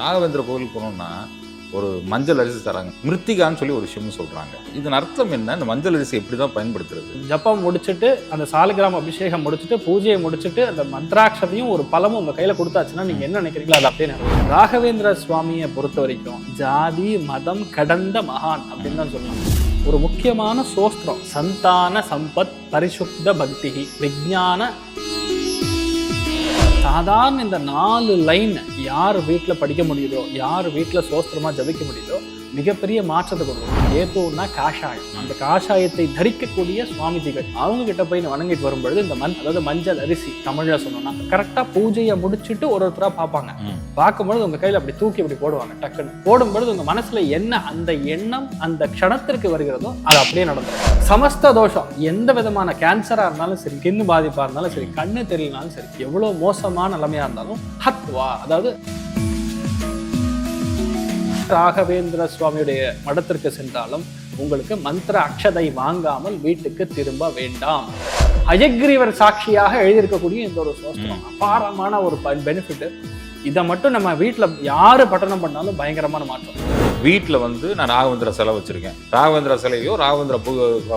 ராகவேந்திர கோவிலுக்கு போனோம்னா ஒரு மஞ்சள் அரிசி தராங்க. மிருத்திகான்னு சொல்லி ஒரு விஷயம்னு சொல்கிறாங்க இதன் அர்த்தம் என்ன? இந்த மஞ்சள் அரிசி எப்படி தான் பயன்படுத்துறது? ஜப்பம் முடிச்சுட்டு அந்த சாலிகிராம அபிஷேகம் முடிச்சுட்டு பூஜையை முடிச்சுட்டு அந்த மந்திராட்சதையும் ஒரு பழமும் உங்கள் கையில் கொடுத்தாச்சுன்னா நீங்கள் என்ன நினைக்கிறீங்களோ அது அப்படியே ராகவேந்திர சுவாமியை பொறுத்த வரைக்கும் ஜாதி மதம் கடந்த மகான் அப்படின்னு தான் சொல்லலாம் ஒரு முக்கியமான சோஸ்திரம். சந்தான சம்பத் பரிசுத்த பக்தி விஞ்ஞான சாதாரண இந்த நாலு லைன் யார் வீட்டில் படிக்க முடியுதோ யார் வீட்டில் சோஸ்திரமா ஜபிக்க முடியுதோ மிகப்பெரிய மாற்றத்தை கொடுக்கும் ஏத்தோன்னா காஷாயம் அந்த காஷாயத்தை தரிக்கக்கூடிய சுவாமிஜிகள் அவங்க கிட்ட போய் வணங்கிட்டு வரும்பொழுது இந்த மண் அதாவது மஞ்சள் அரிசி தமிழ்ல சொன்னோம்னா கரெக்டா பூஜையை முடிச்சுட்டு ஒரு ஒருத்தரா பார்ப்பாங்க. பார்க்கும்பொழுது உங்க கையில அப்படி தூக்கி அப்படி போடுவாங்க டக்குன்னு. போடும்பொழுது உங்க மனசுல என்ன அந்த எண்ணம் அந்த க்ஷணத்திற்கு வருகிறதோ அது அப்படியே நடந்துடும் சமஸ்த தோஷம் எந்த விதமான கேன்சரா இருந்தாலும் சரி கிண்ணு பாதிப்பா இருந்தாலும் சரி கண்ணு தெரியலனாலும் சரி எவ்வளவு மோசமான நிலைமையா இருந்தாலும் ஹத்வா அதாவது ராகவேந்திர சுவாமியுடைய மடத்திற்கு சென்றாலும் உங்களுக்கு மந்திர அக்ஷதை வாங்காமல் வீட்டுக்கு திரும்ப வேண்டாம். அயக்ரீவர் சாட்சியாக எழுதியிருக்கக்கூடிய இந்த ஒரு சோஸ்திரம் அபாரமான ஒரு பெனிஃபிட் இதை மட்டும் நம்ம வீட்டில் யாரு பட்டணம் பண்ணாலும் பயங்கரமான மாற்றம். வீட்டில் வந்து நான் ராகவேந்திர சிலை வச்சிருக்கேன். ராகவேந்திர சிலையோ ராகவேந்திர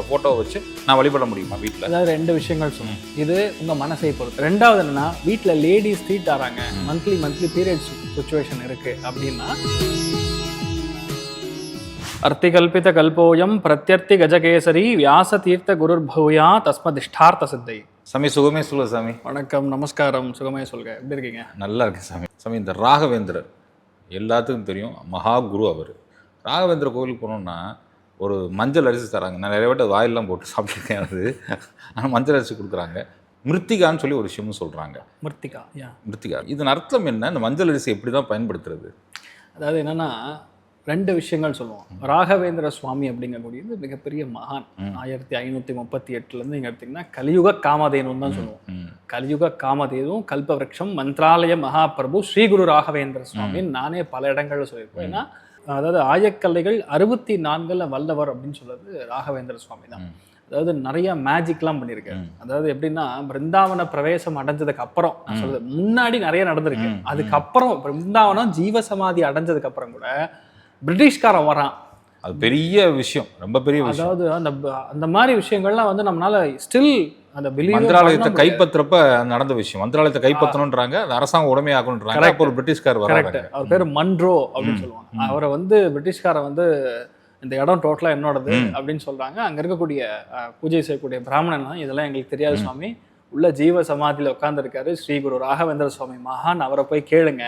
ஃபோட்டோ வச்சு நான் வழிபட முடியுமா வீட்டில் அதாவது ரெண்டு விஷயங்கள் சொல்லணும் இது உங்க மனசை பொறுத்து. ரெண்டாவது என்னன்னா வீட்டில் லேடிஸ் தீட் ஆறாங்க. மந்த்லி மந்த்லி பீரியட்ஸ் சுச்சுவேஷன் இருக்கு அப்படின்னா அர்த்திகல்பித கல்போயம் பிரத்யர்த்தி கஜகேசரி வியாச தீர்த்த குருர் பௌயா தஸ்மதிஷ்டார்த்த சித்தை சாமி சுகமே சொல்ல சாமி. வணக்கம் நமஸ்காரம் சுகமே சொல்க எப்படி இருக்கீங்க? நல்லா இருக்கு சாமி. சாமி இந்த ராகவேந்திரர் எல்லாத்துக்கும் தெரியும் மகா குரு அவர். ராகவேந்திர கோவிலுக்கு போனோம்னா ஒரு மஞ்சள் அரிசி தராங்க. நான் நிறைய வாட்டி அது வாயிலெலாம் போட்டு சாப்பிட்ருக்கேன் அது. ஆனால் மஞ்சள் அரிசி கொடுக்குறாங்க. மிருத்திகான்னு சொல்லி ஒரு விஷயமும் சொல்கிறாங்க மிருத்திகா யா. மிருத்திகா. இதன் அர்த்தம் என்ன? இந்த மஞ்சள் அரிசி எப்படி தான் பயன்படுத்துறது? அதாவது என்னன்னா ரெண்டு விஷயங்கள் சொல்லுவோம். ராகவேந்திர சுவாமி அப்படிங்கக்கூடியது மிகப்பெரிய மகான். ஆயிரத்தி ஐநூற்றி முப்பத்தி எட்டுலேருந்து நீங்கள் எடுத்தீங்கன்னா கலியுக காமதேனுன்னு தான் சொல்லுவோம். கலியுக காமதேதும் கல்பவருஷம் மந்த்ராலய மகாபிரபு ஸ்ரீ குரு ராகவேந்திர சுவாமின்னு நானே பல இடங்கள்ல சொல்லியிருப்பேன். ஏன்னா அதாவது ஆயக்கல்லைகள் அறுபத்தி நான்குல வல்லவர் அப்படின்னு சொல்றது ராகவேந்திர சுவாமி தான். அதாவது நிறைய மேஜிக்லாம் பண்ணியிருக்காரு ம். அதாவது எப்படின்னா பிருந்தாவன பிரவேசம் அடைஞ்சதுக்கு அப்புறம் நான் சொல்றது முன்னாடி நிறைய நடந்திருக்கு. அதுக்கப்புறம் பிருந்தாவனம் ஜீவசமாதி அடைஞ்சதுக்கு அப்புறம் கூட பிரிட்டிஷ்காரன் வரான் அது பெரிய விஷயம் ரொம்ப பெரிய விஷயம். அதாவது அந்த அந்த மாதிரி விஷயங்கள்லாம் வந்து நம்மளால ஸ்டில் அந்த மந்திராலயத்தை. கைப்பற்றப்ப நடந்த விஷயம். மந்திராலயத்தை கைப்பற்றணுன்றாங்க அது அரசாங்கம் Correct. அப்போ ஒரு பிரிட்டிஷ்கார் வராங்க. அவர் பேர் மன்ரோ அப்படின்னு. சொல்லுவாங்க. அவரை வந்து பிரிட்டிஷ்காரன் வந்து இந்த இடம் டோட்டலா என்னோடது. அப்படின்னு சொல்றாங்க. அங்க இருக்கக்கூடிய பூஜை செய்யக்கூடிய பிராமணன் இதெல்லாம் எங்களுக்கு தெரியாது சுவாமி. உள்ள ஜீவ சமாதியில உட்கார்ந்திருக்காரு ஸ்ரீ குரு ராகவேந்திர சுவாமி. மகான் அவரை போய் கேளுங்க.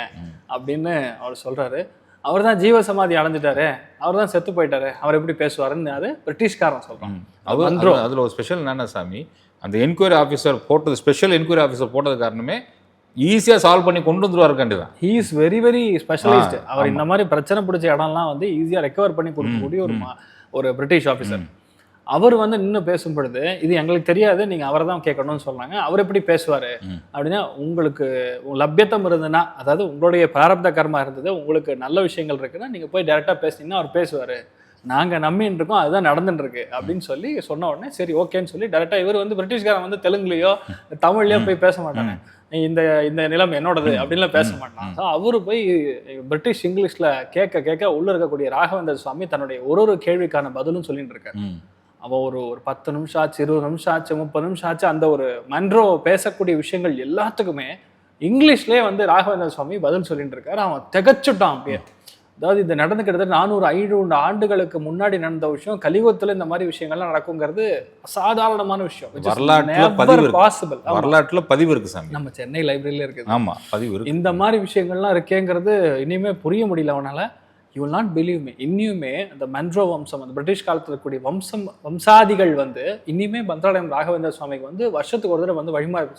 அப்படின்னு அவர் சொல்றாரு. அவர் தான் ஜீவ சமாதி அடைஞ்சிட்டாரு. அவர் தான் செத்து போயிட்டாரு. அவர் எப்படி பேசுவாருன்னு அது பிரிட்டிஷ்காரன் சொல்றான். அது- அதுல ஒரு ஸ்பெஷல் என்னன்னா சாமி அந்த என்கொயரி ஆஃபீஸர் போட்டது ஸ்பெஷல் என்கொயரி ஆஃபீஸர் போட்டது காரணமே ஈஸியா சால்வ் பண்ணி கொண்டு வந்துருவாரு கண்டுதான் he is very very specialist அவர். இந்த மாதிரி பிரச்சனை பிடிச்ச இடம்லாம் வந்து ஈஸியா ரெக்கவர் பண்ணி கொடுக்கக்கூடிய ஒரு ஒரு பிரிட்டிஷ் ஆஃபீஸர் அவர் வந்து நின்று பேசும் பொழுது இது எங்களுக்கு தெரியாது நீங்க அவரை தான் கேட்கணும்னு சொன்னாங்க. அவர் எப்படி பேசுவாரு. அப்படின்னா உங்களுக்கு லப்யத்தம் இருந்ததுன்னா அதாவது உங்களுடைய பிராரப்த கர்மா இருந்தது உங்களுக்கு நல்ல விஷயங்கள் இருக்குன்னா நீங்க போய் டைரக்டா பேசுனீங்கன்னா அவர் பேசுவாரு. நாங்க நம்பின்னு இருக்கோம் அதுதான் நடந்துட்டு இருக்கு. அப்படின்னு சொல்லி சொன்ன உடனே சரி ஓகேன்னு சொல்லி டைரக்டா இவர் வந்து பிரிட்டிஷ்காரன் வந்து தெலுங்குலயோ தமிழ்லயோ போய் பேச மாட்டாங்க இந்த இந்த நிலம் என்னோடது அப்படின்லாம் பேச மாட்டான். ஸோ அவரு போய் பிரிட்டிஷ் இங்கிலீஷ்ல கேட்க கேட்க உள்ள இருக்கக்கூடிய ராகவேந்தர் சுவாமி தன்னுடைய ஒரு ஒரு கேள்விக்கான பதிலும் சொல்லிட்டு இருக்காரு. அவன் ஒரு ஒரு பத்து நிமிஷம் ஆச்சு இருபது நிமிஷம் ஆச்சு முப்பது நிமிஷம் ஆச்சு அந்த ஒரு மன்றோ பேசக்கூடிய விஷயங்கள் எல்லாத்துக்குமே இங்கிலீஷ்லயே வந்து ராகவேந்திர சுவாமி பதில் சொல்லிட்டு இருக்காரு அவன் திகச்சுட்டான் அப்படியே. அதாவது இது நடந்து கிட்டத்தட்ட நானூறு ஐநூறு ஆண்டுகளுக்கு முன்னாடி நடந்த விஷயம் கலியுகத்துல இந்த மாதிரி விஷயங்கள்லாம் நடக்குங்கிறது அசாதாரணமான விஷயம். இருக்கு. பாசிபிள் வரலாற்றுல பதிவு இருக்கு சாமி. நம்ம சென்னை லைப்ரரியில இருக்குது. ஆமா பதிவு இருக்கு. இந்த மாதிரி விஷயங்கள்லாம் இருக்கேங்கிறது இனிமே புரிய முடியல அவனால. You will not believe me இன்னியுமே அந்த மன்ரோ வம்சம் அந்த பிரிட்டிஷ் காலத்துல இருக்கக்கூடிய வம்சம் வம்சாதிகள் வந்து இன்னியுமே பந்த்ராலயம் ராகவேந்திர சுவாமிக்கு வந்து வருஷத்துக்கு ஒரு தடவை வந்து வழிமாறு.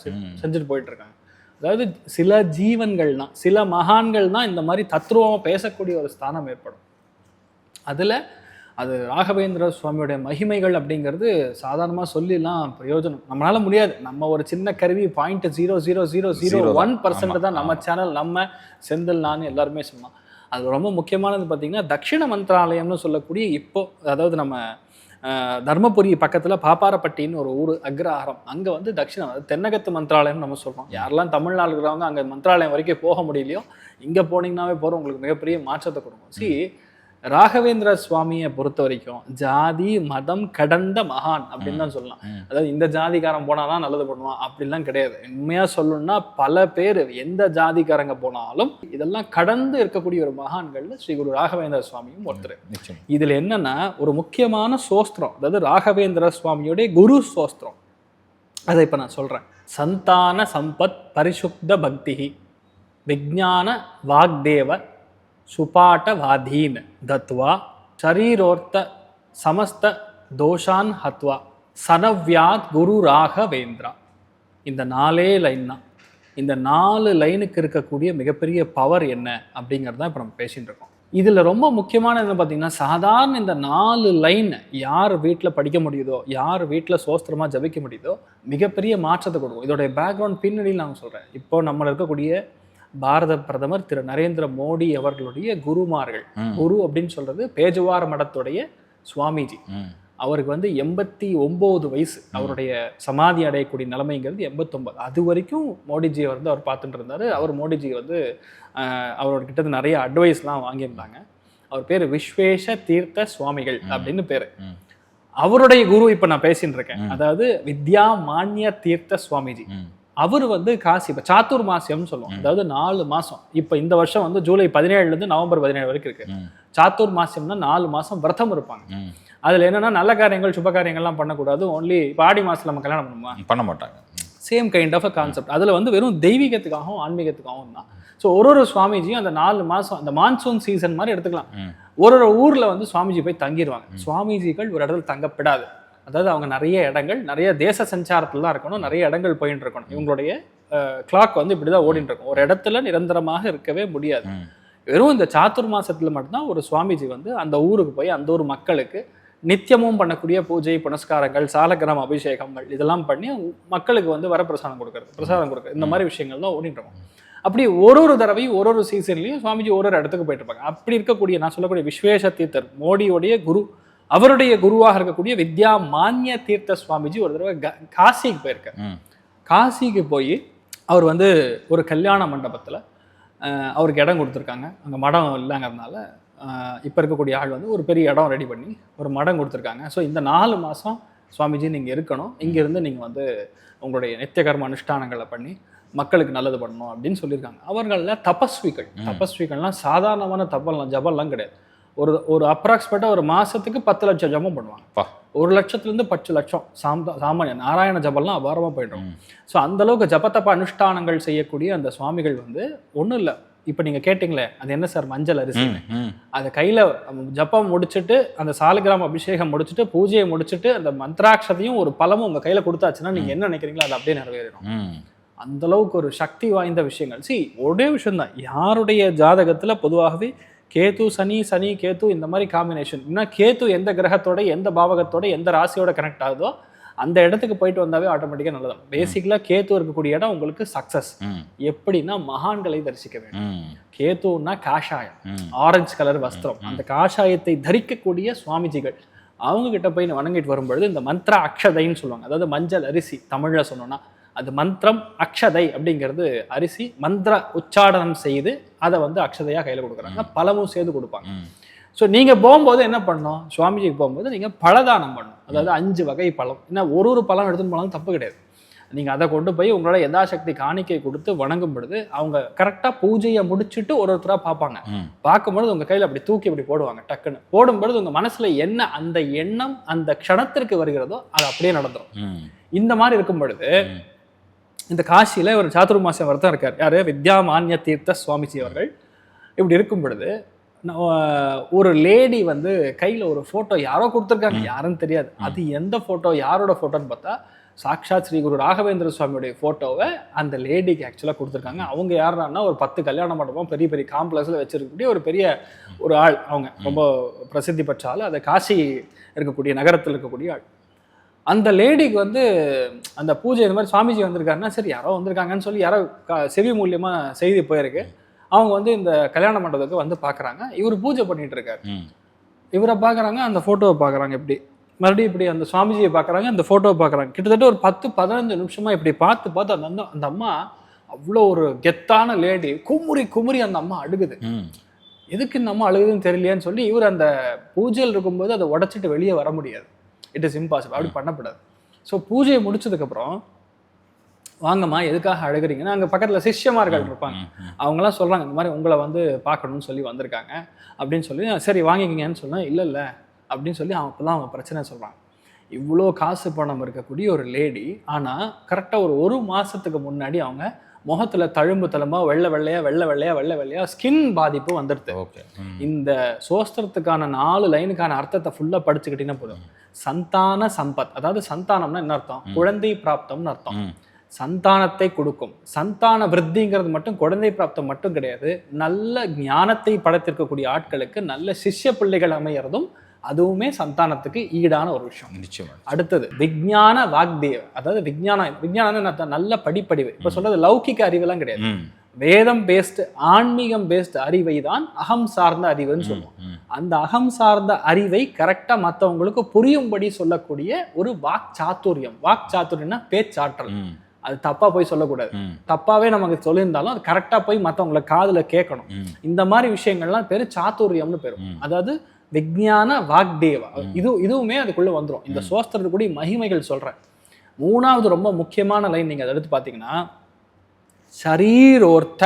செஞ்சுட்டு போயிட்டு இருக்காங்க. அதாவது சில ஜீவன்கள் தான் சில மகான்கள் தான் இந்த மாதிரி தத்ரூபமா பேசக்கூடிய ஒரு ஸ்தானம் ஏற்படும். அதுல அது ராகவேந்திர சுவாமியோட மகிமைகள் அப்படிங்கிறது சாதாரணமாக சொல்லிலாம் பிரயோஜனம். நம்மளால முடியாது. நம்ம ஒரு சின்ன கருவி point zero zero zero zero. One percent தான் நம்ம சேனல் நம்ம செந்தில் நான் எல்லாருமே சொன்னோம் அது ரொம்ப முக்கியமானது பார்த்தீங்கன்னா தட்சிண மந்திராலயம்னு சொல்லக்கூடிய இப்போ அதாவது நம்ம தர்மபுரி பக்கத்துல பாப்பாரப்பட்டின்னு ஒரு ஊர் அக்ரஹாரம். அங்க வந்து தட்சிணம் அதாவது தென்னகத்து மந்திராலயம் நம்ம சொல்றோம். யாரெல்லாம் தமிழ்நாடு இருக்கிறவங்க அங்க மந்திராலயம் வரைக்கும் போக முடியலையோ இங்க போனீங்கன்னாவே போறோம். உங்களுக்கு மிகப்பெரிய மாற்றத்தை கொடுக்கும். சி ராகவேந்திர சுவாமியை பொறுத்த வரைக்கும் ஜாதி மதம் கடந்த மகான் அப்படின்னு தான் சொல்லலாம். அதாவது இந்த ஜாதிக்காரன் போனாதான் நல்லது பண்ணுவான். அப்படிலாம் கிடையாது. உண்மையா சொல்லணும்னா பல பேர் எந்த ஜாதிக்காரங்க போனாலும் இதெல்லாம் கடந்து இருக்கக்கூடிய ஒரு மகான்கள்ல ஸ்ரீ குரு ராகவேந்திர சுவாமியும் ஒருத்தர். இதுல என்னன்னா ஒரு முக்கியமான சோஸ்திரம் அதாவது ராகவேந்திர சுவாமியோடைய குரு சோஸ்திரம். அதை இப்ப நான் சொல்றேன். சந்தான சம்பத் பரிசுத்த பக்தி விஜான வாக்தேவ சுபாட்ட வாதீன் தத்வா சரீரோர்த்த சமஸ்த தோஷான் ஹத்வா சனவ்யாத் குரு ராகவேந்திரா. இந்த நாலே லைன் தான். இந்த நாலு லைனுக்கு இருக்கக்கூடிய மிகப்பெரிய பவர் என்ன அப்படிங்கிறது தான் இப்போ நம்ம பேசிகிட்டு இருக்கோம். இதில் ரொம்ப முக்கியமான என்ன பார்த்தீங்கன்னா சாதாரண இந்த நாலு லைன் யார் வீட்டில் படிக்க முடியுதோ யார் வீட்டில் சோஸ்திரமாக ஜபிக்க முடியுதோ மிகப்பெரிய மாற்றத்தை கொடுக்கும். இதோடைய பேக்ரவுண்ட் பின்னணியில் நான் சொல்கிறேன் இப்போ நம்ம இருக்கக்கூடிய பாரத பிரதமர் திரு நரேந்திர மோடி அவர்களுடைய குருமார்கள். குரு அப்படின்னு சொல்றது பேஜுவார் மடத்துடைய சுவாமிஜி. அவருக்கு வந்து எண்பத்தி ஒம்பது வயசு. அவருடைய சமாதி அடையக்கூடிய நிலைமைங்கிறது எண்பத்தொம்பது அது வரைக்கும் மோடிஜியை வந்து அவர் பார்த்துட்டு இருந்தாரு அவர் மோடிஜி வந்து அவரோட கிட்ட நிறைய அட்வைஸ்லாம் வாங்கியிருந்தாங்க. அவர் பேர் விஸ்வேஷ தீர்த்த சுவாமிகள் அப்படின்னு பேர். அவருடைய குரு இப்போ நான் பேசிட்டு இருக்கேன் அதாவது வித்யா மானிய தீர்த்த சுவாமிஜி. அவர் வந்து காசி இப்போ சாத்தூர் மாசியம்னு சொல்லுவோம் அதாவது நாலு மாசம். இப்போ இந்த வருஷம் வந்து ஜூலை பதினேழுல இருந்து நவம்பர் பதினேழு வரைக்கும் இருக்கு. சாத்தூர் மாசியம்னா நாலு மாசம் விரதம் இருப்பாங்க. அதுல என்னன்னா நல்ல காரியங்கள் சுப காரியங்கள்லாம் பண்ணக்கூடாது. ஒன்லி இப்போ ஆடி மாசத்துல நம்ம கல்யாணம் பண்ணுமா பண்ண மாட்டாங்க. Same kind of a concept அதுல வந்து வெறும் தெய்வீகத்துக்காகவும் ஆன்மீகத்துக்காகவும் தான். ஸோ ஒரு ஒரு சுவாமிஜியும் அந்த நாலு மாசம் அந்த மான்சூன் சீசன் மாதிரி எடுத்துக்கலாம். ஒரு ஒரு ஊர்ல வந்து சுவாமிஜி போய் தங்கிடுவாங்க சுவாமிஜிகள் ஒரு இடத்துல தங்கப்படாது. அதாவது அவங்க நிறைய இடங்கள் நிறைய தேச சஞ்சாரத்துல தான் இருக்கணும் நிறைய இடங்கள் போயிட்டு இருக்கணும். இவங்களுடைய கிளாக் வந்து இப்படிதான் ஓடிட்டு இருக்கும். ஒரு இடத்துல நிரந்தரமாக இருக்கவே முடியாது. வெறும் இந்த சாத்துர் மாசத்துல மட்டும்தான் ஒரு சுவாமிஜி வந்து அந்த ஊருக்கு போய் அந்த ஊர் மக்களுக்கு நித்தியமும் பண்ணக்கூடிய பூஜை புனஸ்காரங்கள் சாலக்கிராம அபிஷேகங்கள் இதெல்லாம் பண்ணி மக்களுக்கு வந்து வரப்பிரசாதம் கொடுக்கறது பிரசாதம் கொடுக்கறது. இந்த மாதிரி விஷயங்கள் தான் ஓடிட்டு இருக்கும். அப்படி ஒரு ஒரு தடவையும் ஒரு ஒரு சீசன்லையும் சுவாமிஜி ஒரு ஒரு இடத்துக்கு போயிட்டு இருப்பாங்க. அப்படி இருக்கக்கூடிய நான் சொல்லக்கூடிய விஸ்வேஷ தீர்த்தர் மோடியோடைய குரு அவருடைய குருவாக இருக்கக்கூடிய வித்யா மானிய தீர்த்த சுவாமிஜி ஒரு தடவை காசிக்கு போயிருக்காரு. காசிக்கு போய் அவர் வந்து ஒரு கல்யாண மண்டபத்தில் அவருக்கு இடம் கொடுத்துருக்காங்க. அங்கே மடம் இல்லைங்கிறதுனால இப்போ இருக்கக்கூடிய ஆள் வந்து ஒரு பெரிய இடம் ரெடி பண்ணி ஒரு மடம் கொடுத்துருக்காங்க. ஸோ இந்த நாலு மாதம் சுவாமிஜி நீங்கள் இருக்கணும். இங்கேருந்து நீங்கள் வந்து உங்களுடைய நித்திய கர்ம அனுஷ்டானங்களை பண்ணி மக்களுக்கு நல்லது பண்ணணும் அப்படின்னு சொல்லியிருக்காங்க. அவர்களில் தபஸ்விகள். தபஸ்விகள்லாம் சாதாரணமான தப்பெல்லாம் ஜபம்லாம் கிடையாது. ஒரு ஒரு அப்ராக்சிமேட்டாக ஒரு மாதத்துக்கு பத்து லட்சம் ஜபம் பண்ணுவாங்க. ஒரு லட்சத்துலேருந்து பத்து லட்சம் சாந்த சாமானிய நாராயண ஜபம்லாம் அபாரமாக போயிடும். ஸோ அந்த அளவுக்கு ஜபத்தப்ப அனுஷ்டானங்கள் செய்யக்கூடிய அந்த சுவாமிகள் வந்து ஒன்றும் இல்லை. இப்போ நீங்கள் கேட்டிங்களே அது என்ன சார் மஞ்சள் அரிசி? அதை கையில் ஜப்பம் முடிச்சுட்டு அந்த சாலிகிராம அபிஷேகம் முடிச்சுட்டு பூஜையை முடிச்சுட்டு அந்த மந்திராட்சதையும் ஒரு பழமும் உங்கள் கையில் கொடுத்தாச்சுன்னா நீங்கள் என்ன நினைக்கிறீங்களோ அது அப்படியே நிறைவேறிடும். அந்த அளவுக்கு ஒரு சக்தி வாய்ந்த விஷயங்கள். சி ஒரே விஷயம்தான். யாருடைய ஜாதகத்தில் பொதுவாகவே கேது சனி சனி கேது இந்த மாதிரி காம்பினேஷன் இன்னும் கேது எந்த கிரகத்தோட எந்த பாவகத்தோட எந்த ராசியோட கனெக்ட் ஆகுதோ அந்த இடத்துக்கு போயிட்டு வந்தாவே ஆட்டோமேட்டிக்காக நல்லது பேசிக்கலாக கேத்து இருக்கக்கூடிய இடம் உங்களுக்கு சக்ஸஸ் எப்படின்னா மகான்களை தரிசிக்க வேண்டும். கேத்துன்னா காஷாயம். ஆரஞ்சு கலர் வஸ்திரம். அந்த காஷாயத்தை தரிக்கக்கூடிய சுவாமிஜிகள். அவங்க கிட்ட போய் வணங்கிட்டு வரும்பொழுது இந்த மந்த்ர அக்ஷதைன்னு சொல்லுவாங்க. அதாவது மஞ்சள் அரிசி தமிழ்ல சொன்னோம்னா அது மந்திரம் அக்ஷதை அப்படிங்கிறது அரிசி மந்திர உச்சாடனம் செய்து அதை வந்து அக்ஷதையா கையில கொடுக்குறாங்க. பழமும் சேர்த்து கொடுப்பாங்க. ஸோ நீங்க போகும்போது என்ன பண்ணணும்? சுவாமிஜிக்கு போகும்போது நீங்க பழதானம் பண்ணணும். அதாவது அஞ்சு வகை பழம். ஏன்னா ஒரு ஒரு பழம் எடுத்துன்னு போனாலும் தப்பு கிடையாது. நீங்க அதை கொண்டு போய் உங்களோட யதாசக்தி காணிக்கை கொடுத்து வணங்கும் பொழுது அவங்க கரெக்டா பூஜையை முடிச்சுட்டு ஒரு ஒருத்தரா பார்ப்பாங்க. பார்க்கும்பொழுது உங்க கையில அப்படி தூக்கி அப்படி போடுவாங்க டக்குன்னு. போடும்பொழுது உங்க மனசுல என்ன அந்த எண்ணம் அந்த க்ஷணத்திற்கு வருகிறதோ அது அப்படியே நடந்துரும். ம். இந்த மாதிரி இருக்கும் பொழுது. இந்த காசியில ஒரு சாதுர்மாசியம் விரதம் இருக்கார். யாரு? வித்யா மானிய தீர்த்த சுவாமிஜி அவர்கள். இப்படி இருக்கும் பொழுது ஒரு லேடி வந்து கையில ஒரு போட்டோ யாரோ கொடுத்துருக்காங்க. யாருன்னு தெரியாது. அது எந்த போட்டோ யாரோட போட்டோன்னு பார்த்தா சாக்ஷாத் ஸ்ரீ குரு ராகவேந்திர சுவாமியுடைய போட்டோவை அந்த லேடிக்கு ஆக்சுவலாக கொடுத்துருக்காங்க. அவங்க யாருன்னா ஒரு பத்து கல்யாண மண்டபம் பெரிய பெரிய காம்ப்ளெக்ஸில் வச்சிருக்கக்கூடிய ஒரு பெரிய ஒரு ஆள். அவங்க ரொம்ப பிரசித்தி பெற்ற ஆள். அது காசி இருக்கக்கூடிய நகரத்தில் இருக்கக்கூடிய ஆள். அந்த லேடிக்கு வந்து அந்த பூஜை இந்த மாதிரி சுவாமிஜி வந்திருக்காருன்னா சரி யாரோ வந்திருக்காங்கன்னு சொல்லி யாரோ செவி மூலியமா செய்தி போயிருக்கு. அவங்க வந்து இந்த கல்யாண மண்டபத்துக்கு வந்து பார்க்குறாங்க இவர் பூஜை பண்ணிட்டு இருக்காரு. இவரை பார்க்குறாங்க அந்த ஃபோட்டோவை பார்க்குறாங்க எப்படி மறுபடியும் இப்படி அந்த சுவாமிஜியை பார்க்குறாங்க அந்த ஃபோட்டோவை பார்க்குறாங்க கிட்டத்தட்ட ஒரு பத்து பதினஞ்சு நிமிஷமா இப்படி பார்த்து பார்த்து அந்த அந்த- அம்மா அவ்வளோ ஒரு கெத்தான லேடி. குமுறி குமுறி அந்த அம்மா அழுகுது. எதுக்கு இந்த அம்மா அழுகுதுன்னு தெரியலையான்னு சொல்லி இவர் அந்த பூஜையில் இருக்கும்போது அதை உடைச்சிட்டு வெளியே வர முடியாது. இட் இஸ் இம்பாசிபிள் அப்படி பண்ணக்கூடாது ஸோ பூஜையை முடிச்சதுக்கப்புறம் வாங்கம்மா எதுக்காக அழுகுறீங்கன்னா அங்கே பக்கத்தில் சிஷ்யமார்கள் இருப்பாங்க. அவங்களாம் சொல்கிறாங்க இந்த மாதிரி உங்களை வந்து பார்க்கணும்னு சொல்லி வந்திருக்காங்க. அப்படின்னு சொல்லி சரி வாங்கிக்கிங்கன்னு சொன்னால் இல்லை இல்லை. அப்படின்னு சொல்லி அவங்க அப்போ அவங்க பிரச்சனை சொல்கிறாங்க இவ்வளோ காசு பணம் இருக்கக்கூடிய ஒரு லேடி ஆனால் கரெக்டாக ஒரு ஒரு மாதத்துக்கு முன்னாடி அவங்க முகத்தில் தழும்பு தழும்பா வெள்ளை வெள்ளையா வெள்ளை வெள்ளையா வெள்ளை வெள்ளையா ஸ்கின் பாதிப்பு வந்துடுது இந்த சோஸ்திரத்துக்கான நாலு லைனுக்கான அர்த்தத்தை ஃபுல்லாக படிச்சுக்கிட்டீங்கன்னா போதும். சந்தான சம்பத். அதாவது சந்தானம்னா என்ன அர்த்தம்? குழந்தை பிராப்தம்னு அர்த்தம். சந்தானத்தை கொடுக்கும். சந்தான விருத்திங்கிறது மட்டும் குழந்தை பிராப்தம் மட்டும் கிடையாது. நல்ல ஞானத்தை படைத்திருக்கக்கூடிய ஆட்களுக்கு நல்ல சிஷ்ய பிள்ளைகள் அமையறதும் அதுவுமே சந்தானத்துக்கு ஈடான ஒரு விஷயம். நிச்சயமா. அடுத்தது விஞ்ஞான வாக்தேவ. அதாவது விஞ்ஞானம் விஞ்ஞானம் என்ன? நல்ல படிப்படிவு. இப்ப சொல்றது லௌகிக அறிவெல்லாம் கிடையாது. வேதம் பேஸ்டு ஆன்மீகம் பேஸ்டு அறிவை தான் அகம் சார்ந்த அறிவுன்னு சொல்லுவோம். அந்த அகம் சார்ந்த அறிவை கரெக்டா மத்தவங்களுக்கு புரியும்படி சொல்லக்கூடிய ஒரு வாக் சாத்துரியம் வாக் சாத்துரியம்னா பேச்சாற்றல் அது தப்பா போய் சொல்லக்கூடாது. தப்பாவே நமக்கு சொல்லியிருந்தாலும் அது கரெக்டா போய் மத்தவங்கள காதுல கேட்கணும். இந்த மாதிரி விஷயங்கள்லாம் பேரு சாத்துரியம்னு பேரும். அதாவது விஞ்ஞான வாக்தேவா. இது இதுவுமே அதுக்குள்ள வந்துரும். இந்த சோஸ்திரத்துக்குடி மகிமைகள் சொல்றேன். மூணாவது ரொம்ப முக்கியமான லைன் நீங்க அதை எடுத்து பாத்தீங்கன்னா சரீரோர்த்த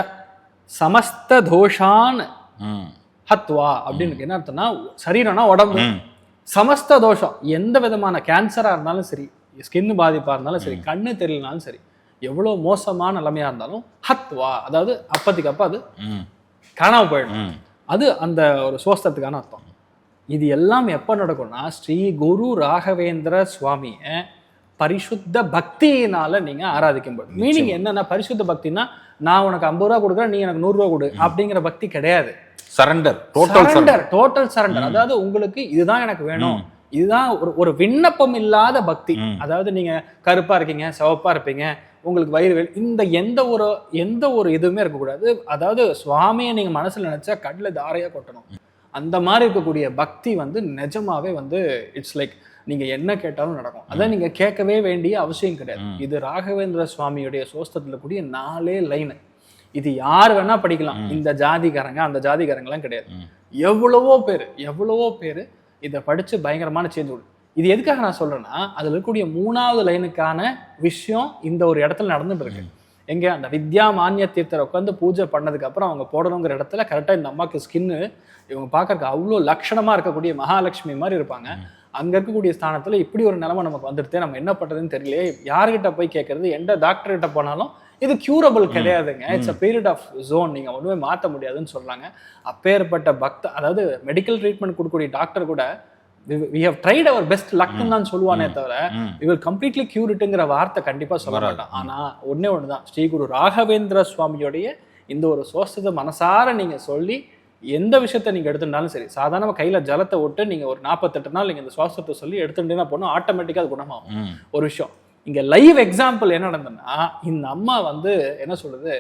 சமஸ்த தோஷான் ஹத்வா அப்படின்னு என்ன அர்த்தம்னா சரீரம்னா உடம்பு. சமஸ்த தோஷம் எந்த விதமான கேன்சரா இருந்தாலும் சரி ஸ்கின் பாதிப்பா இருந்தாலும் சரி கண்ணு தெரியலனாலும் சரி எவ்வளவு மோசமான நிலைமையா இருந்தாலும் ஹத்வா அதாவது அப்பத்துக்கு அப்ப அது காணாம போயிடும். அது அந்த ஒரு சோஸ்தத்துக்கான அர்த்தம். இது எல்லாம் எப்போ நடக்கும்னா ஸ்ரீ குரு ராகவேந்திர சுவாமியை பரிசுத்த பக்தியினால நீங்க ஆராதிக்கும்போது மீனிங் என்னன்னா பரிசுத்த பக்தினா நான் உனக்கு ஐம்பது ரூபா கொடுக்குறேன் நீ எனக்கு நூறு ரூபா கொடு அப்படிங்கிற பக்தி கிடையாது. Surrender total surrender total surrender அதாவது உங்களுக்கு இதுதான் எனக்கு வேணும். இதுதான் ஒரு ஒரு விண்ணப்பம் இல்லாத பக்தி. அதாவது நீங்க கருப்பா இருக்கீங்க சிவப்பா இருப்பீங்க உங்களுக்கு வயிறு வேல் இந்த எந்த ஒரு எந்த ஒரு இதுவுமே இருக்கக்கூடாது. அதாவது சுவாமியை நீங்க மனசுல நினைச்சா கண்ணுல தாரையா கொட்டணும். அந்த மாதிரி இருக்கக்கூடிய பக்தி வந்து நிஜமாவே வந்து இட்ஸ் லைக் நீங்க என்ன கேட்டாலும் நடக்கும். அதான் நீங்க கேட்கவே வேண்டிய அவசியம் கிடையாது. இது ராகவேந்திர சுவாமியுடைய சோஸ்தத்துல கூடிய நாலே லைனு இது யார் வேணா படிக்கலாம். இந்த ஜாதிக்காரங்க அந்த ஜாதிக்காரங்கலாம் கிடையாது. எவ்வளவோ பேர் எவ்வளவோ பேர் இதை படிச்சு பயங்கரமான சேஞ்ச் விடும் இது எதுக்காக நான் சொல்றேன்னா அதுல இருக்கக்கூடிய மூணாவது லைனுக்கான விஷயம் இந்த ஒரு இடத்துல நடந்துட்டு இருக்கு. எங்க அந்த வித்யா மானிய தீர்த்தரை உட்காந்து பூஜை பண்ணதுக்கு அப்புறம் அவங்க போடணுங்கிற இடத்துல கரெக்டா இந்த அம்மாக்கு ஸ்கின்னு இவங்க பார்க்கறதுக்கு அவ்வளோ லட்சணமா இருக்கக்கூடிய மகாலட்சுமி மாதிரி இருப்பாங்க. அங்க இருக்கக்கூடிய ஸ்தானத்துல இப்படி ஒரு நிலைமை நமக்கு வந்துடுதே நம்ம என்ன பண்றதுன்னு தெரியல யார்கிட்ட போய் கேட்கறது எந்த டாக்டர் கிட்ட போனாலும் இது கியூரபிள் கிடையாதுங்க. It's a period of zone நீங்க ஒண்ணுமே மாத்த முடியாதுன்னு சொல்றாங்க. அப்பேற்பட்ட பக்த அதாவது மெடிக்கல் ட்ரீட்மெண்ட் கொடுக்கக்கூடிய டாக்டர் கூட we have tried our best லக்னு தான் சொல்லுவானே தவிர இவர் கம்ப்ளீட்லி கியூரிட்டுங்கிற வார்த்தை கண்டிப்பா சொல்ல. மாட்டான் ஆனா ஒண்ணே ஒண்ணுதான். ஸ்ரீ குரு ராகவேந்திர சுவாமியோடைய இந்த ஒரு சோஸ்தத்தை மனசார நீங்க சொல்லி எந்த விஷயத்த நீங்க எடுத்துட்டாலும் சரி சாதாரண கையில ஜலத்தை விட்டு நீங்க ஒரு நாற்பத்தெட்டு நாள் நீங்க இந்த சுவாசத்தை சொல்லி எடுத்துட்டீங்கன்னா போனோம் ஆட்டோமேட்டிக்கா அது குணமாகும். ஒரு விஷயம். இங்க லைவ் எக்ஸாம்பிள் என்ன நடந்ததுன்னா இந்த அம்மா வந்து என்ன சொல்றது?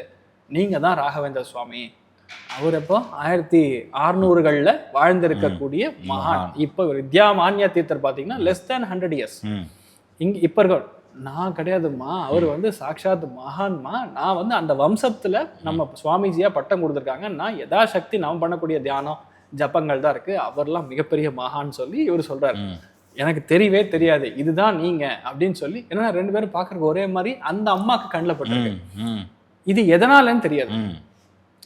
நீங்க தான் ராகவேந்திர சுவாமி. அவர் எப்போ? ஆயிரத்தி அறுநூறுகள்ல வாழ்ந்திருக்கக்கூடிய மகான். இப்போ வித்யா மானியா தீர்த்தர் பாத்தீங்கன்னா லெஸ் தேன் ஹண்ட்ரட் இயர்ஸ் இங்க இப்ப இருக்க நான் கிடையாதும்மா அவர் வந்து சாக்ஷாத் மகான்மா. நான் வந்து அந்த வம்சத்துல நம்ம சுவாமிஜியா பட்டம் கொடுத்துருக்காங்க. நான் யதாசக்தி நம்ம பண்ணக்கூடிய தியானம் ஜபங்கள் தான் இருக்கு. அவர்லாம் மிகப்பெரிய மகான் சொல்லி இவர் சொல்றாரு. ம். எனக்கு தெரியவே தெரியாது. இதுதான் நீங்க அப்படின்னு சொல்லி ஏன்னா ரெண்டு பேரும் பார்க்கறதுக்கு ஒரே மாதிரி அந்த அம்மாக்கு கண்ணில் பட்டிருக்கு. இது எதனாலன்னு தெரியாது.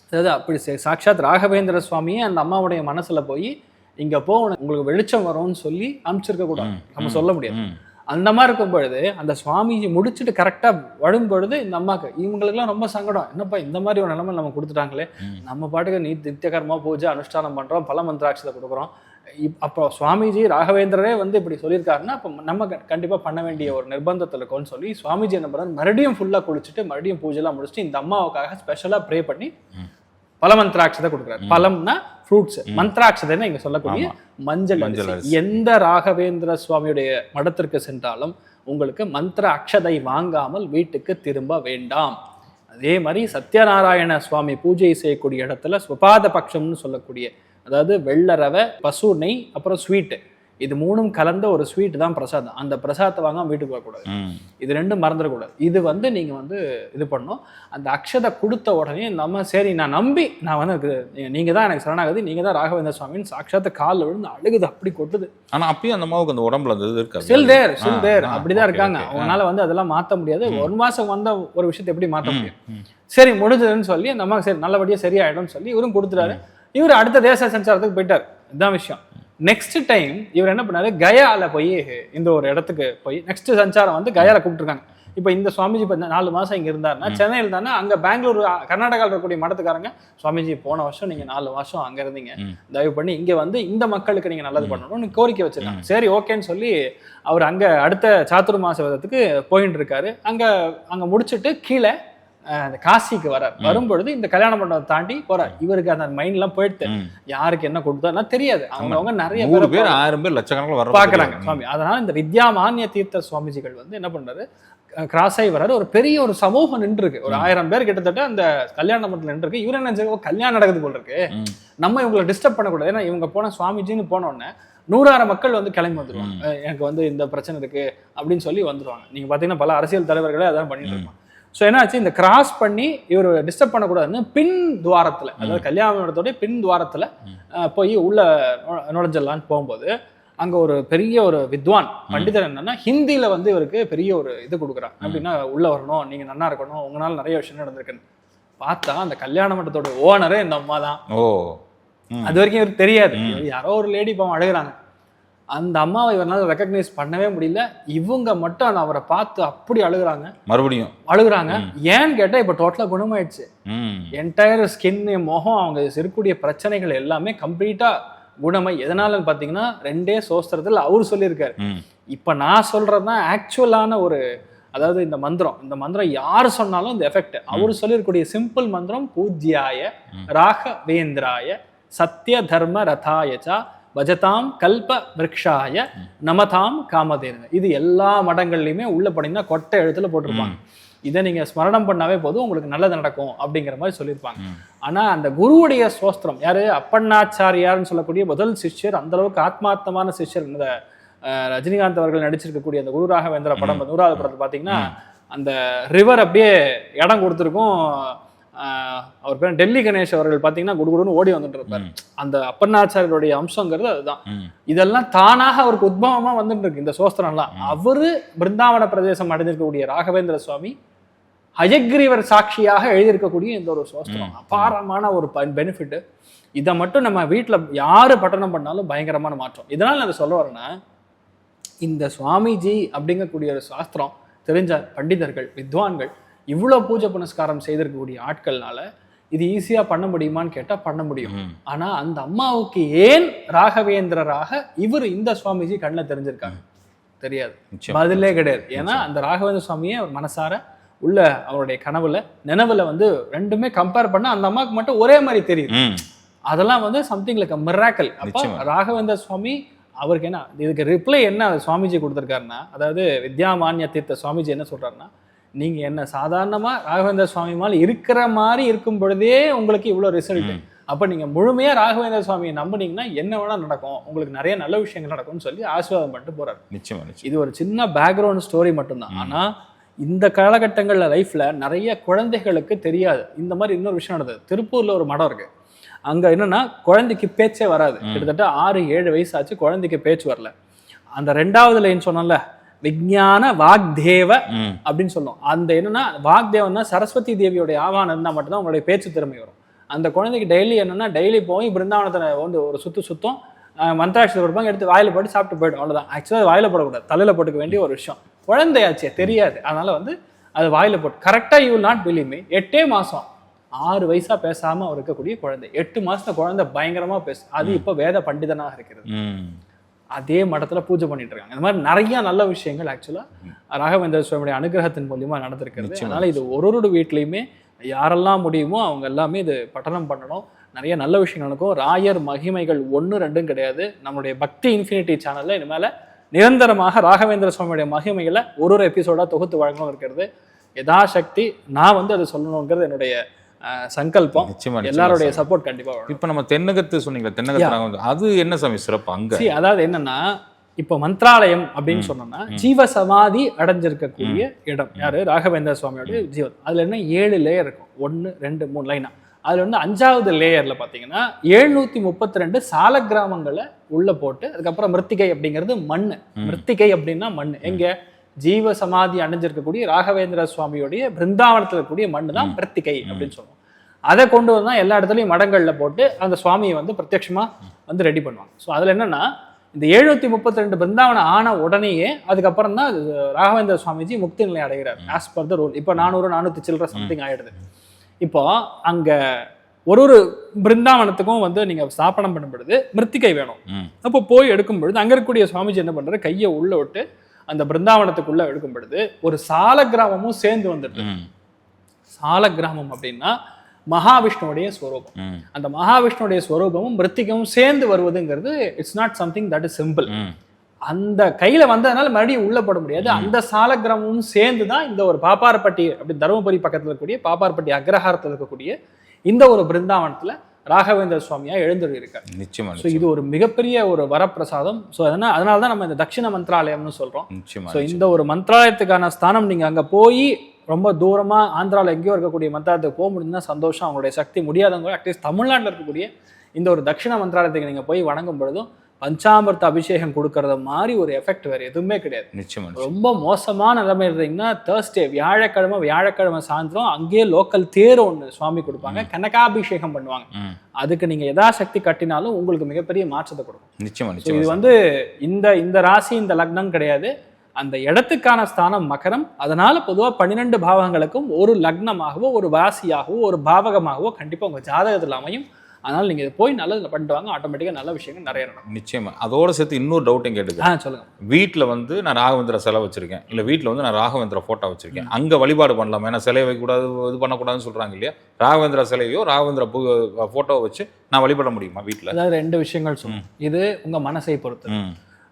அதாவது அப்படி சே- சாக்ஷாத் ராகவேந்திர சுவாமியே அந்த அம்மாவுடைய மனசுல போய் இங்க போ உனக்கு- உங்களுக்கு வெளிச்சம் வரும்னு சொல்லி அனுப்பிச்சிருக்க கூடாது நம்ம சொல்ல முடியாது. அந்த மாதிரி இருக்கும் பொழுது அந்த சுவாமிஜி முடிச்சுட்டு கரெக்டா வரும் பொழுது இந்த அம்மாக்கு இவங்களுக்குலாம் ரொம்ப சங்கடம். என்னப்பா இந்த மாதிரி ஒரு நிலைமை நம்ம கொடுத்துட்டாங்களே. நம்ம பாட்டுக்கு நீ நித்தியகரமா பூஜை அனுஷ்டானம் பண்றோம் பல மந்திராட்சத்தை கொடுக்குறோம். இப்- அப்போ சுவாமிஜி ராகவேந்திரரே வந்து இப்படி சொல்லியிருக்காருன்னா அப்போ நம்ம க- கண்டிப்பா பண்ண வேண்டிய ஒரு நிர்பந்தத்தில் இருக்கோம்னு சொல்லி சுவாமிஜி என்ன பண்றாரு மறுபடியும் ஃபுல்லா குளிச்சுட்டு மறுபடியும் பூஜைலாம் முடிச்சுட்டு இந்த அம்மாவுக்காக ஸ்பெஷலா ப்ரே பண்ணி ம். பல மந்திராட்சதை கொடுக்குறாரு பழம்னா ஃப்ரூட்ஸ் மந்திராட்சதைன்னு இங்க சொல்லக்கூடிய. மஞ்சள். எந்த ராகவேந்திர சுவாமியுடைய மடத்திற்கு சென்றாலும் உங்களுக்கு மந்திர அக்ஷதை வாங்காமல் வீட்டுக்கு திரும்ப வேண்டாம் அதே மாதிரி சத்யநாராயண சுவாமி பூஜை செய்யக்கூடிய இடத்துல சுபாத பட்சம்னு சொல்லக்கூடிய அதாவது வெள்ளை ரவை பசு நெய் அப்புறம் ஸ்வீட்டு இது மூணும் கலந்த ஒரு ஸ்வீட் தான் பிரசாதம் அந்த பிரசாதத்தை வாங்காம வீட்டுக்கு போகக்கூடாது இது ரெண்டும் மறந்துடக்கூடாது. இது வந்து நீங்க வந்து இது பண்ணணும். அந்த அக்ஷதை கொடுத்த உடனே நம்ம சரி நான் நம்பி நான் வந்து அதுக்கு நீங்க தான் எனக்கு சரணாகதி நீங்க தான் ராகவேந்திர சுவாமின்னு சாட்சாத்து காலில் விழுந்து அழுகுது அப்படி கொட்டுது. ஆனா அப்பயும் அந்த அம்மாவுக்கு அந்த உடம்புல அந்த இது இருக்காது. ஸ்டில் தேர் ஆ, தேர் அப்படிதான் இருக்காங்க. அவங்களால வந்து அதெல்லாம் மாத்த முடியாது. ஒரு மாசம் வந்த ஒரு விஷயத்தை எப்படி மாத்த முடியும். சரி முடிஞ்சதுன்னு சொல்லி அந்த அம்மா சரி நல்லபடியா சரியாயிடும்னு சொல்லி இவரும் கொடுத்துட்டாரு. இவர் அடுத்த தேச சஞ்சாரத்துக்கு போயிட்டார். இதுதான் விஷயம். நெக்ஸ்ட் டைம் இவர் என்ன பண்ணாரு? கயால போய் இந்த ஒரு இடத்துக்கு போய் நெக்ஸ்ட் சஞ்சாரம் வந்து கயால கூப்பிட்டுருக்காங்க. இப்போ இந்த சுவாமிஜி இப்போ நாலு மாசம் இங்க இருந்தாருன்னா சென்னையில் தானே அங்க பெங்களூர் கர்நாடகாவில் இருக்கக்கூடிய மடத்துக்காரங்க சுவாமிஜி போன வருஷம் நீங்க நாலு வருஷம் அங்க இருந்தீங்க. தயவு பண்ணி இங்க வந்து இந்த மக்களுக்கு நீங்க நல்லது பண்ணணும்னு கோரிக்கை வச்சிருக்காங்க. சரி ஓகேன்னு சொல்லி அவர் அங்க அடுத்த சாத்துர்மாச விதத்துக்கு போயிட்டு இருக்காரு. அங்க அங்க முடிச்சிட்டு கீழே அந்த காசிக்கு வரார் வரும்பொழுது இந்த கல்யாண மண்டபத்தை தாண்டி போறார் இவருக்கு அந்த மைண்ட் எல்லாம் போயிடுது. யாருக்கு என்ன கொடுத்தா தெரியாது. அவங்க அவங்க நிறைய நூறு பேர் ஆயிரம் பேர் லட்சக்கணக்கில் வர பாக்குறாங்க சுவாமி அதனால இந்த வித்யா மானிய தீர்த்த சுவாமிஜிகள் வந்து என்ன பண்றாரு? கிராஸ் ஆகி வராரு ஒரு பெரிய ஒரு சமூகம் நின்று இருக்கு ஒரு ஆயிரம் பேர் கிட்டத்தட்ட அந்த கல்யாண மண்டபத்தில் நின்று இருக்கு இவர் என்ன கல்யாணம் நடக்குது போல இருக்கு. நம்ம இவங்களை டிஸ்டர்ப் பண்ணக்கூடாது. ஏன்னா இவங்க போன சுவாமிஜின்னு போன உடனே நூறாயிரம் மக்கள் வந்து கிளம்பி வந்துருவாங்க. எனக்கு வந்து இந்த பிரச்சனை இருக்கு அப்படின்னு சொல்லி வந்துருவாங்க. நீங்க பாத்தீங்கன்னா பல அரசியல் தலைவர்களே அதான் பண்ணிட்டு இருப்பாங்க. ஸோ என்னாச்சு? இந்த கிராஸ் பண்ணி இவர் டிஸ்டர்ப் பண்ணக்கூடாதுன்னு பின் துவாரத்துல அதாவது கல்யாண மண்டபத்தோட பின் துவாரத்துல போய் உள்ள நுழ- நுழைஞ்சிடலான்னு போகும்போது அங்க ஒரு பெரிய ஒரு வித்வான் பண்டிதர் என்னன்னா ஹிந்தியில வந்து இவருக்கு பெரிய ஒரு இது கொடுக்குறான். அப்படின்னா உள்ள வரணும் நீங்க நன்னா இருக்கணும் உங்களால நிறைய விஷயம் நடந்திருக்குன்னு. பார்த்தா அந்த கல்யாண மண்டபத்தோட ஓனரே இந்த அம்மா தான் ஓ. அது வரைக்கும் இவருக்கு தெரியாது. யாரோ ஒரு லேடி பாவம் அழுகுறாங்க. அந்த அம்மாவை இவரால் ரெக்கக்னைஸ் பண்ணவே முடியல. இவங்க மட்டும் அந்த அவரை பார்த்து அப்படி அழுகுறாங்க. மறுபடியும். அழுகுறாங்க. ஏன்னு கேட்டா இப்ப டோட்டலா குணமாயிடுச்சு. என்டையர் ஸ்கின் முகம் அவங்க இருக்கக்கூடிய பிரச்சனைகள் எல்லாமே கம்ப்ளீட்டா குணமை எதனாலன்னு பாத்தீங்கன்னா ரெண்டே சோஸ்திரத்தில் அவர் சொல்லியிருக்காரு. இப்ப நான் சொல்றதுதான் ஆக்சுவலான ஒரு அதாவது இந்த மந்திரம். இந்த மந்திரம் யார் சொன்னாலும் இந்த எஃபெக்ட் அவர் சொல்லியிருக்கக்கூடிய சிம்பிள் மந்திரம் பூஜ்யாய ராகவேந்திராய சத்ய தர்ம ரதாயச்சா பஜதாம் கல்ப விரக்ஷாய நமதாம் காமதேனு. இது எல்லா மடங்கள்லையுமே உள்ள போனீங்கன்னா கொட்டை எழுத்துல போட்டிருப்பாங்க. இதை நீங்க ஸ்மரணம் பண்ணாவே போதும் உங்களுக்கு நல்லது நடக்கும் அப்படிங்கிற மாதிரி சொல்லியிருப்பாங்க. ஆனா அந்த குருவுடைய சோஸ்திரம் யாரு? அப்பண்ணாச்சாரியார்னு சொல்லக்கூடிய முதல் சிஷ்யர் அந்த அளவுக்கு ஆத்மார்த்தமான சிஷ்யர் இந்த ரஜினிகாந்த் அவர்கள் நடிச்சிருக்கக்கூடிய அந்த குரு ராகவேந்திர படம் நூறாவது படத்தை பார்த்தீங்கன்னா அந்த ரிவர் அப்படியே இடம் கொடுத்துருக்கும். அவர் பேர் டெல்லி கணேஷ் அவர்கள் பார்த்தீங்கன்னா குடுகுடுன்னு ஓடி வந்துட்டு இருப்பார். அந்த அப்பண்ணாச்சாரியருடைய அம்சங்கிறது அதுதான். இதெல்லாம் தானாக அவருக்கு உத்பவமா வந்துட்டு இருக்கு இந்த சோஸ்திரம்லாம். அவரு பிருந்தாவன பிரதேசம் அடைஞ்சிருக்கக்கூடிய ராகவேந்திர சுவாமி ஹயக்ரீவர் சாட்சியாக எழுதியிருக்கக்கூடிய இந்த ஒரு சோஸ்திரம். அபாரமான ஒரு பெனிஃபிட் இதை மட்டும் நம்ம வீட்ல யாரு பட்டணம் பண்ணாலும் பயங்கரமான மாற்றம். இதனால நான் சொல்ல வரேன்னா இந்த சுவாமிஜி அப்படிங்கக்கூடிய ஒரு சாஸ்திரம் தெரிஞ்ச பண்டிதர்கள் வித்வான்கள் இவ்வளோ பூஜை புனஸ்காரம் செய்திருக்கக்கூடிய ஆட்கள்னால இது ஈஸியா பண்ண முடியுமான்னு கேட்டா பண்ண முடியும். ம் ஆனா அந்த அம்மாவுக்கு ஏன் ராகவேந்திரராக இவர் இந்த சுவாமிஜி கண்ணில் தெரிஞ்சிருக்காங்க? தெரியாது. பதிலே கிடையாது. ஏன்னா அந்த ராகவேந்திர சுவாமியை அவர் மனசார உள்ள அவருடைய கனவுல நினைவுல வந்து ரெண்டுமே கம்பேர் பண்ண அந்த அம்மாவுக்கு மட்டும் ஒரே மாதிரி தெரியுது. அதெல்லாம் வந்து சம்திங் லைக் மிராக்கல் அப்ப. ராகவேந்திர சுவாமி அவருக்கு என்ன இதுக்கு ரிப்ளை என்ன சுவாமிஜி கொடுத்துருக்காருன்னா அதாவது வித்யாமான்ய தீர்த்த சுவாமிஜி என்ன சொல்றாருன்னா நீங்க என்ன சாதாரணமா ராகவேந்திர சுவாமி மேல இருக்கிற மாதிரி இருக்கும் பொழுதே உங்களுக்கு இவ்வளவு ரிசல்ட். அப்ப நீங்க முழுமையா ராகவேந்திர சுவாமியை நம்புனீங்கன்னா என்ன வேணா நடக்கும். உங்களுக்கு நிறைய நல்ல விஷயங்கள் நடக்கும்னு சொல்லி ஆசீர்வாதம் பண்ணிட்டு போறாரு. நிச்சயமா இது ஒரு சின்ன பேக்ரவுண்ட் ஸ்டோரி மட்டும்தான். ஆனா இந்த காலகட்டங்கள்ல லைஃப்ல நிறைய குழந்தைகளுக்கு தெரியாது. இந்த மாதிரி இன்னொரு விஷயம் நடந்தது. திருப்பூர்ல ஒரு மடம் இருக்கு. அங்க என்னன்னா குழந்தைக்கு பேச்சே வராது. கிட்டத்தட்ட ஆறு ஏழு வயசு ஆச்சு குழந்தைக்கு பேச்சு வரல. அந்த ரெண்டாவது லைன் சொன்னோம்ல விஞ்ஞான வாக்தேவ அப்படின்னு சொல்லும். அந்த என்னன்னா வாக்தேவன்னா சரஸ்வதி தேவியோட ஆவானம் இருந்தால் மட்டும்தான் உங்களுடைய பேச்சு திறமை வரும். அந்த குழந்தைக்கு டெய்லி என்னன்னா டெய்லி போய் பிருந்தாவனத்தை வந்து ஒரு சுத்து சுத்தம் மந்திராட்சி கொடுப்பாங்க எடுத்து வாயில போட்டு சாப்பிட்டு போயிடும். அவ்வளவுதான். ஆக்சுவலாக வாயில போடக்கூடாது. தலையில போட்டுக்க வேண்டிய ஒரு விஷயம். குழந்தையாச்சே தெரியாது. அதனால வந்து அது வாயில போட்டு கரெக்டா யூ நாட் பிலீவ் மீ எட்டே மாசம். ஆறு வயசா பேசாம அவர் இருக்கக்கூடிய குழந்தை. எட்டு மாசத்துல குழந்தை பயங்கரமா பேசு அது இப்போ வேத பண்டிதனாக இருக்கிறது. அதே மடத்துல பூஜை பண்ணிட்டு இருக்காங்க இந்த மாதிரி நிறைய நல்ல விஷயங்கள் ஆக்சுவலா ராகவேந்திர சுவாமியுடைய அனுகிரகத்தின் மூலியமா நடந்திருக்கிறது. அதனால இது ஒரு ஒரு வீட்லயுமே யாரெல்லாம் முடியுமோ அவங்க எல்லாமே இது பட்டனம் பண்ணணும். நிறைய நல்ல விஷயங்கள் நடக்கும். ராயர் மகிமைகள் ஒன்று ரெண்டும் கிடையாது. நம்மளுடைய பக்தி இன்ஃபினிட்டி சேனல்ல இனிமேல நிரந்தரமாக ராகவேந்திர சுவாமியுடைய மகிமைகளை ஒரு ஒரு எபிசோடா தொகுத்து வழங்கணும் இருக்கிறது. யதாசக்தி நான் வந்து அதை சொல்லணுங்கிறது என்னுடைய சங்கல்பம். எல்லாருடைய சப்போர்ட் கண்டிப்பா வேணும் இப்போ நம்ம தென்னகத்து சொன்னீங்களா தென்னகத்து அது என்ன சாமி சிறப்பு அங்க? அதாவது என்னன்னா இப்போ மந்த்ராலயம் அப்படின்னு சொன்னோம்னா ஜீவ சமாதி அடைஞ்சிருக்கக்கூடிய இடம். யாரு? ராகவேந்திர சுவாமியோட ஜீவன். அதுல என்ன? ஏழு லேயர் இருக்கும். ஒன்னு ரெண்டு மூணு லைனா அதுல வந்து அஞ்சாவது லேயர்ல பாத்தீங்கன்னா எழுநூத்தி முப்பத்தி ரெண்டு சால கிராமங்களை உள்ள போட்டு அதுக்கப்புறம் மிருத்திகை அப்படிங்கிறது மண்ணு. மிருத்திகை அப்படின்னா மண் எங்க? ஜீவ சமாதி அடைஞ்சிருக்கக்கூடிய ராகவேந்திர சுவாமியோடைய பிருந்தாவனத்துல இருக்கக்கூடிய மண்ணு தான் மிருத்திகை அப்படின்னு சொல்லுவோம். அதை கொண்டு வந்தா எல்லா இடத்துலயும் மடங்கள்ல போட்டு அந்த சுவாமியை வந்து பிரத்யட்சமா வந்து ரெடி பண்ணுவாங்க. ஸோ அதுல என்னன்னா இந்த எழுநூத்தி முப்பத்தி ரெண்டு பிருந்தாவனம் ஆன உடனேயே அதுக்கப்புறம் தான் ராகவேந்திர சுவாமிஜி முக்தி நிலை அடைகிறார். ஆஸ் பர் த ரூல் இப்போ நானூறு நானூத்தி சில்லற சம்திங் ஆயிடுது. இப்போ அங்க ஒரு ஒரு பிருந்தாவனத்துக்கும் வந்து நீங்க ஸ்தாபனம் பண்ணும் பொழுது மிருத்திகை வேணும். அப்போ போய் எடுக்கும் பொழுது அங்க இருக்கக்கூடிய சுவாமிஜி என்ன பண்றாரு? கையை உள்ள விட்டு அந்த பிருந்தாவனத்துக்குள்ள எடுக்கும் பொழுது ஒரு சால கிராமமும் சேர்ந்து வந்துட்டு சால கிராமம் அப்படின்னா மகாவிஷ்ணுவுடைய ஸ்வரூபம். அந்த மகாவிஷ்ணுடைய ஸ்வரூபமும் மிருத்திகவும் சேர்ந்து வருவதுங்கிறது it's not something that is simple அந்த கையில வந்ததுனால மறுபடியும் உள்ள போட முடியாது. அந்த சாலக்கிராமமும் சேர்ந்து தான் இந்த ஒரு பாப்பாரப்பட்டி அப்படி தருமபுரி பக்கத்துல இருக்கக்கூடிய பாப்பாரப்பட்டி அக்ரஹாரத்தில் இருக்கக்கூடிய இந்த ஒரு பிருந்தாவனத்துல ராகவேந்திர சுவாமியா எழுந்தருள் இருக்கார் நிச்சயமா. ஸோ இது ஒரு மிகப்பெரிய ஒரு வரப்பிரசாதம். ஸோ அதனால அதனால தான் நம்ம இந்த தட்சிண மந்திராலயம்னு சொல்றோம். நிச்சயமா ஸோ இந்த ஒரு மந்திராலயத்துக்கான ஸ்தானம் நீங்க அங்க போய் ரொம்ப தூரமா ஆந்திரால எங்கேயோ இருக்கக்கூடிய மந்திராலயத்துக்கு போக முடியுதுன்னா சந்தோஷம். அவங்களுடைய சக்தி முடியாதவங்க அட்லீஸ்ட் தமிழ்நாட்டில் இருக்கக்கூடிய இந்த ஒரு தட்சிண மந்திராலயத்துக்கு நீங்க போய் வணங்கும் பொழுதும் பஞ்சாமிர்த அபிஷேகம் கொடுக்கறத மாதிரி ஒரு எஃபெக்ட் வேற எதுவுமே கிடையாது. நிச்சயமா ரொம்ப மோசமான நிலைமை இருந்தீங்கன்னா தேர்ஸ்டே வியாழக்கிழமை வியாழக்கிழமை சாயந்தரம் அங்கேயே லோக்கல் தேர் ஒன்று சுவாமி கொடுப்பாங்க. கனகாபிஷேகம் பண்ணுவாங்க. அதுக்கு நீங்க யதாசக்தி கட்டினாலும் உங்களுக்கு மிகப்பெரிய மாற்றத்தை கொடுக்கும். நிச்சயமா இது வந்து இந்த இந்த ராசி இந்த லக்னம் கிடையாது. அந்த இடத்துக்கான ஸ்தானம் மகரம். அதனால பொதுவாக பன்னிரெண்டு பாவங்களுக்கும் ஒரு லக்னமாகவோ ஒரு ராசியாகவோ ஒரு பாவகமாகவோ கண்டிப்பா உங்க ஜாதகத்தில் அமையும். அதனால நீங்க இதை போய் நல்லது பண்ணிட்டு வாங்க. ஆட்டோமேட்டிக்காக நல்ல விஷயங்கள் நிறைய நடக்கும். நிச்சயமா. அதோட சேர்த்து இன்னொரு டவுட்டும் கேட்டுக்க ஆ சொல்லுங்க. வீட்டில் வந்து நான் ராகவேந்திர சிலை வச்சிருக்கேன். இல்லை வீட்டில் வந்து நான் ராகவேந்திர ஃபோட்டோ வச்சிருக்கேன். அங்கே வழிபாடு பண்ணலாமா? ஏன்னா சிலை வைக்கக்கூடாது இது பண்ணக்கூடாதுன்னு சொல்கிறாங்க இல்லையா? ராகவேந்திர சிலையோ ராகவேந்திர ஃபோட்டோவை வச்சு நான் வழிபட முடியுமா வீட்டில் அதாவது ரெண்டு விஷயங்கள் சொல்லும் இது உங்க மனசை பொறுத்து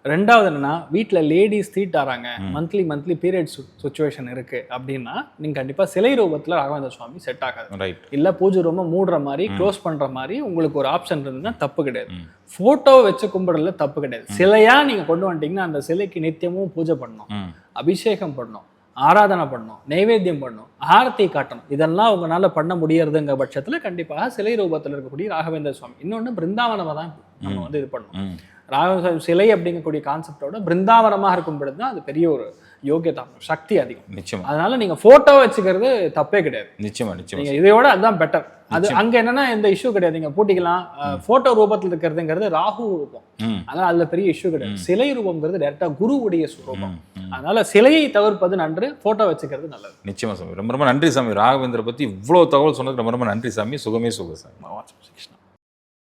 ரெண்டாவது என்னன்னா வீட்டில் லேடிஸ் தீட்டாராங்க மந்த்லி மந்த்லி பீரியட் சுச்சுவேஷன் இருக்கு அப்படின்னா நீங்க கண்டிப்பா சிலை ரூபத்துல ராகவேந்திர சுவாமி செட் ஆகாது. இல்ல பூஜை ரூமை மூடுற மாதிரி க்ளோஸ் பண்ற மாதிரி உங்களுக்கு ஒரு ஆப்ஷன் இருந்ததுன்னா தப்பு கிடையாது. போட்டோ வச்சு கும்பிடல தப்பு கிடையாது. சிலையா நீங்க கொண்டு வந்துட்டீங்கன்னா அந்த சிலைக்கு நித்தியமும் பூஜை பண்ணணும். அபிஷேகம் பண்ணணும். ஆராதனை பண்ணணும். நைவேத்தியம் பண்ணணும். ஆரத்தி காட்டணும். இதெல்லாம் உங்களால பண்ண முடியறதுங்க பட்சத்துல கண்டிப்பாக சிலை ரூபத்துல இருக்கக்கூடிய ராகவேந்திர சுவாமி. இன்னொன்னு பிருந்தாவனமா தான் நம்ம வந்து இது பண்ணணும் சுவாமி சிலை அப்படிங்கக்கூடிய கான்செப்டோட பிருந்தாவனமாக இருக்கும் பொழுது தான் அது பெரிய ஒரு யோகியதா சக்தி அதிகம். நிச்சயமா. அதனால நீங்க போட்டோ வச்சுக்கிறது தப்பே கிடையாது. நிச்சயமா நிச்சயமா. நீங்க இதையோட அதுதான் பெட்டர் அது அங்க என்னன்னா எந்த இஷ்யூ கிடையாது. நீங்க பூட்டிக்கலாம். போட்டோ ரூபத்தில் இருக்கிறதுங்கிறது ராகு ரூபம். அதனால அதுல பெரிய இஷ்யூ கிடையாது. சிலை ரூபம்ங்கிறது டேரக்டா குருவுடைய சுரூபம். அதனால சிலையை தவிர்ப்பது நன்று போட்டோ வச்சுக்கிறது நல்லது. நிச்சயமா சாமி. ரொம்ப ரொம்ப நன்றி சாமி. ராகவேந்திர பத்தி இவ்வளோ தகவல் சொன்னதுக்கு ரொம்ப ரொம்ப நன்றி சாமி. சுகமே சுக சாமி. கிருஷ்ணா